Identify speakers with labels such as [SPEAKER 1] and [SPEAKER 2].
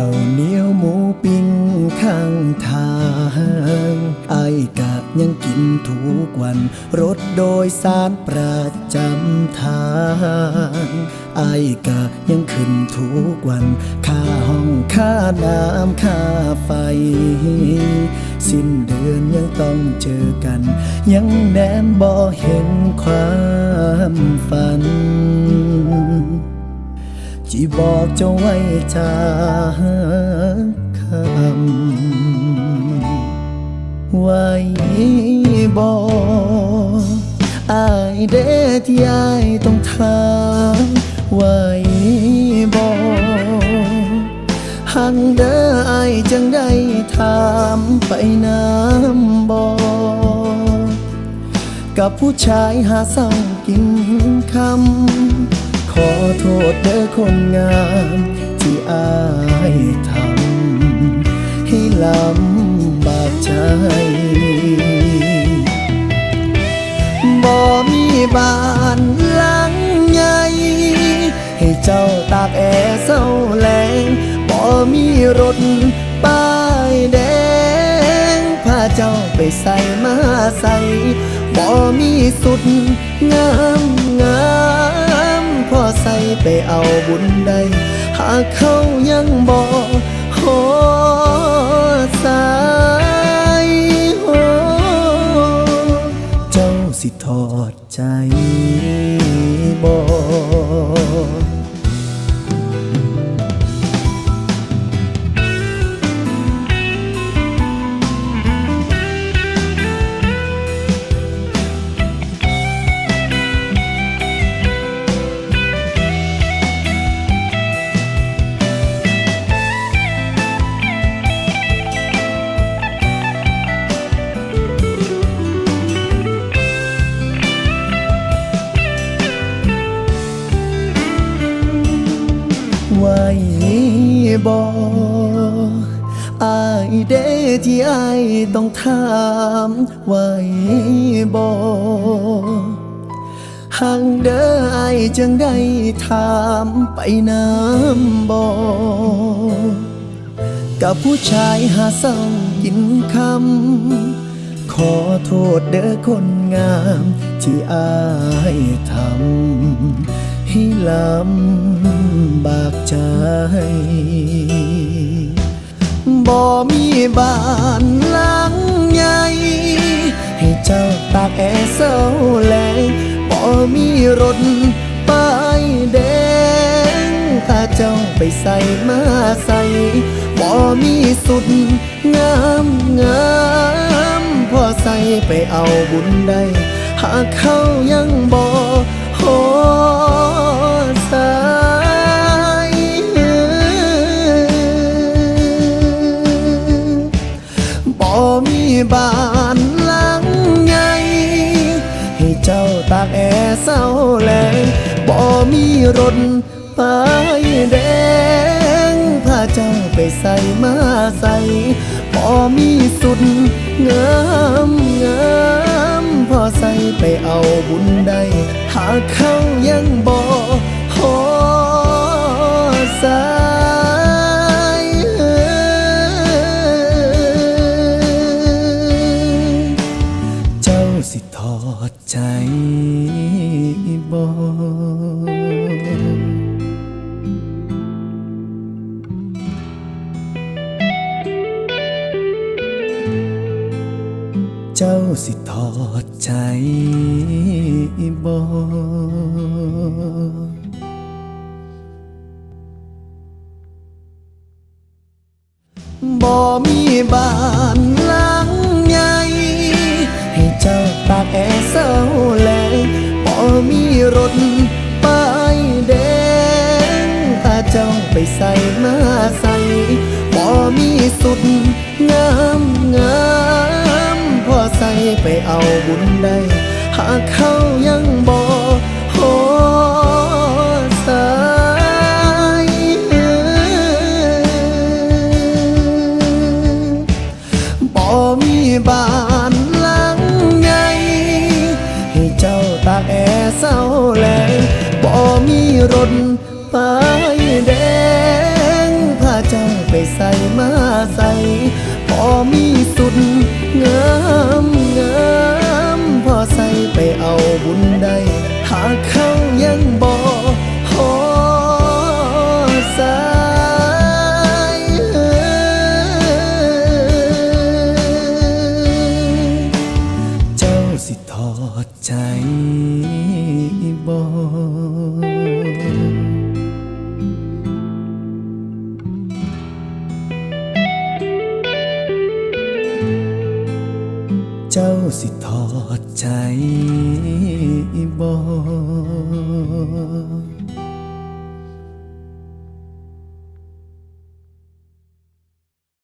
[SPEAKER 1] ข้าวเหนียวหมูปิ้งข้างทางไอ้กะยังกินทุกวัน รถโดยสารประจำทางไอ้กะยังขึ้นทุกวัน ค่าห้องค่าน้ำค่าไฟ สิ้นเดือนยังต้องเจอกัน ยังแนมบ่เห็นความฝัน จีบอกเจ้าไว้จากคำไว้บอกอายเด้ที่อายต้องถามไว้บอกหังเด้ออายจังได้ถามไปน้ำบอกกับผู้ชายหาเศร้ากินคำ อโทษเด้อคนงาม ที่อายทำให้ลำบากใจบ่มีบ้านหลังใหญ่ให้เจ้าตากแอร์เศร้าแลงบ่มีรถป้ายแดงพาเจ้าไปใส่มาใส่บ่มีสุดงามงา ไปเอาบุญใด หากเขายังบ่โหสายโอเจ้าสิทอดใจบ่ บออายเด้ที่อายต้องถามไว้บอห่างเด้ออายจังได้ถามไปน้ำบอกับผู้ชายหาเศร้ากินคำขอโทษเด้อคนงามที่อายทำ ให้ลำบากใจ บ่มีบ้านหลังใหญ่ให้เจ้าตากแอเศร้าแลงบ่มีรถป้ายแดงถ้าเจ้าไปใส่มาใส่บ่มีสุดงามงามพอใส่ไปเอาบุญได้ หากเขายังบ่ มีบ้านหลังใหญ่ให้เจ้าตากแอร์เศร้าแลงบ่มีรถป้ายแดงพาเจ้าไปใส่มาใส่บ่มีสุดงามงามพอใส่ไปเอาบุญได้หากเขายังบ่ ใจบ่เจ้าสิทอดใจบ่บ่มีบ้าน จ้าไปใส่มาใส่บ่มีสุดงามงามพอใส่ไปเอาบุญได้ หากเขายังบ่โหสายบ่มีบ้านหลังใหญ่ให้เจ้าตากแอร์เศร้าแลงบ่มีรถป้ายแดงพาเจ้าไป ใส่มาใส่พอมีสุดงามงามพอใส่ไปเอาบุญได้หากเขายังบอก สิทอดใจบอก